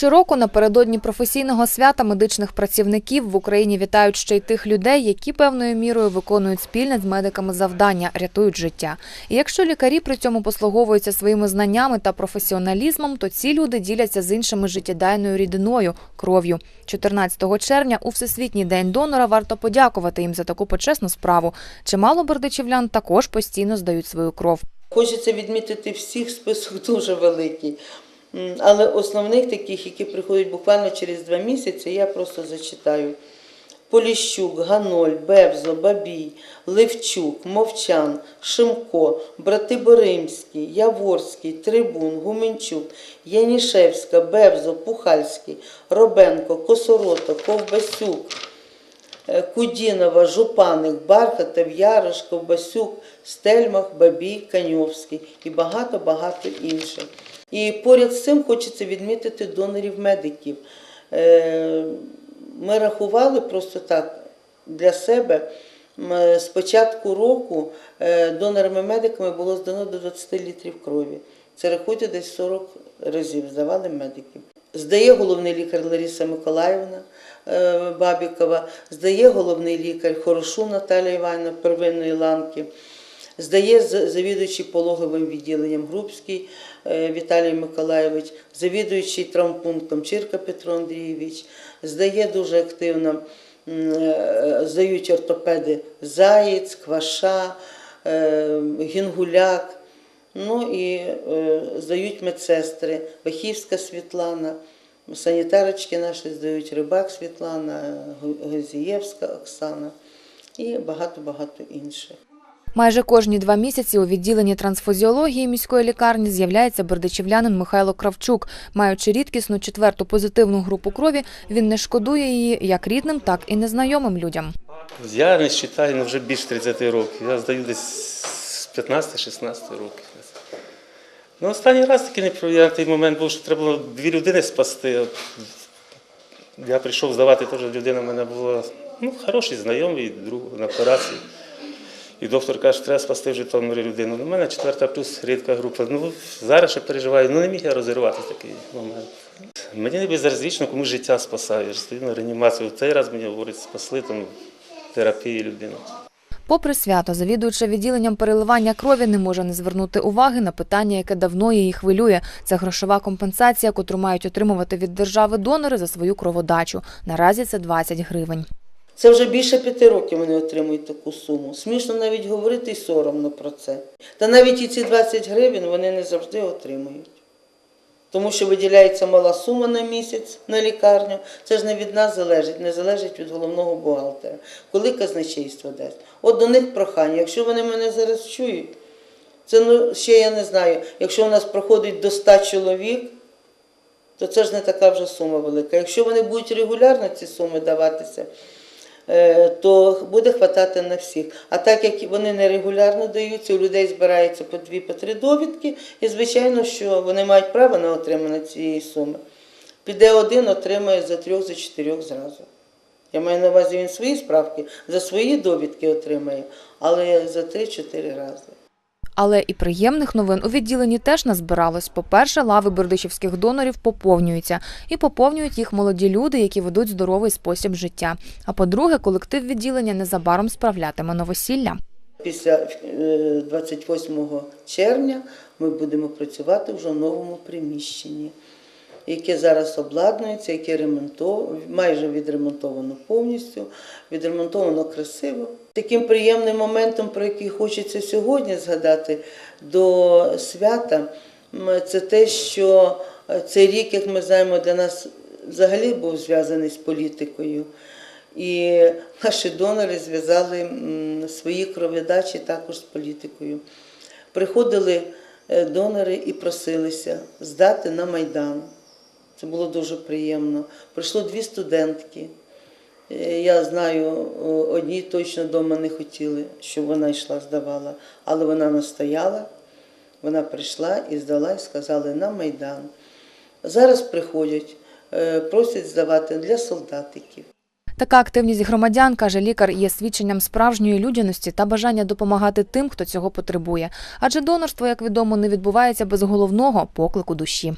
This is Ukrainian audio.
Щороку напередодні професійного свята медичних працівників в Україні вітають ще й тих людей, які певною мірою виконують спільне з медиками завдання, рятують життя. І якщо лікарі при цьому послуговуються своїми знаннями та професіоналізмом, то ці люди діляться з іншими життєдайною рідиною кров'ю. 14 червня у Всесвітній день донора варто подякувати їм за таку почесну справу. Чимало бердичівлян також постійно здають свою кров. Хочеться відмітити всіх, список дуже великий. Але основних таких, які приходять буквально через два місяці, я просто зачитаю. Поліщук, Ганоль, Бевзо, Бабій, Левчук, Мовчан, Шимко, брати Боримські, Яворський, Трибун, Гуменчук, Янішевська, Бевзо, Пухальський, Робенко, Косорота, Ковбасюк, Е, Кудінова, Жупаник, Бархатов, Ярош, Ковбасюк, Стельмах, Бабій, Каньовський і багато-багато інших. І поряд з цим хочеться відмітити донорів-медиків. Е, Ми рахували просто так для себе. М, З початку року е, донорами-медиками було здано до 20 літрів крові. Це рахуйте десь 40 разів здавали медиків. Здає головний лікар Лариса Миколаївна е, Бабікова, здає головний лікар Хорошу Наталія Івановна первинної ланки, здає завідуючий пологовим відділенням Грубський е, Віталій Миколаєвич, завідуючий травмпунктом Чирка Петро Андрійович, здає дуже активно, е, здають ортопеди Заєць, Кваша, Гінгуляк. Ну і е, здають медсестри Бахівська Світлана, санітарочки наші здають Рибак Світлана, Гу- Оксана і багато-багато інших. Майже кожні два місяці у відділенні трансфузіології міської лікарні з'являється бердичівлянин Михайло Кравчук. Маючи рідкісну четверту позитивну групу крові, він не шкодує її як рідним, так і незнайомим людям. Я не вважаю, ну вже більше 30 років. Я здаю десь з 15-16 років. Ну, останній раз такий неприємний момент був, що треба було дві людини спасти. Я прийшов здавати теж людина, в мене була ну, хороший знайомий, друг на операції. І доктор каже, що треба спасти в Житомирі людину. У мене четверта плюс рідка група. Ну, зараз ще переживаю, ну не міг я розірвати такий момент. Мені не безразлічно, кому життя спасає. Я стою на реанімацію. В цей раз мені говорять, спасли там терапії людину. Попри свято, завідуюча відділенням переливання крові не може не звернути уваги на питання, яке давно її хвилює. Це грошова компенсація, котру мають отримувати від держави донори за свою кроводачу. Наразі це 20 гривень. Це вже більше п'яти років вони отримують таку суму. Смішно навіть говорити і соромно про це. Та навіть і ці 20 гривень вони не завжди отримують. Тому що виділяється мала сума на місяць на лікарню. Це ж не від нас залежить, не залежить від головного бухгалтера. Коли казначейство дасть. От до них прохання. Якщо вони мене зараз чують, це ну, ще я не знаю. Якщо у нас проходить до 100 чоловік, то це ж не така вже сума велика. Якщо вони будуть регулярно ці суми даватися, то буде хватати на всіх. А так як вони нерегулярно даються, у людей збирається по дві, по три довідки, і звичайно, що вони мають право на отримання цієї суми. Піде один, отримає за трьох, за чотирьох зразу. Я маю на увазі він свої справки, за свої довідки отримає, але за три-чотири рази. Але і приємних новин у відділенні теж назбиралось. По-перше, лави бердичівських донорів поповнюються. І поповнюють їх молоді люди, які ведуть здоровий спосіб життя. А по-друге, колектив відділення незабаром справлятиме новосілля. Після е, 28 червня ми будемо працювати вже в новому приміщенні, яке зараз обладнується, яке ремонтовано, майже відремонтовано повністю, відремонтовано красиво. Таким приємним моментом, про який хочеться сьогодні згадати до свята, це те, що е, цей рік, як ми знаємо, для нас взагалі був зв'язаний з політикою. І наші донори зв'язали свої кровідачі також з політикою. Приходили е, донори і просилися здати на Майдан. Це було дуже приємно. Прийшло дві студентки. Е, Я знаю, одні точно вдома не хотіли, щоб вона йшла, здавала, але вона настояла, вона прийшла і здала, і сказали на Майдан. Зараз приходять, е, просять здавати для солдатиків. Така активність громадян, каже лікар, є свідченням справжньої людяності та бажання допомагати тим, хто цього потребує. Адже донорство, як відомо, не відбувається без головного поклику душі.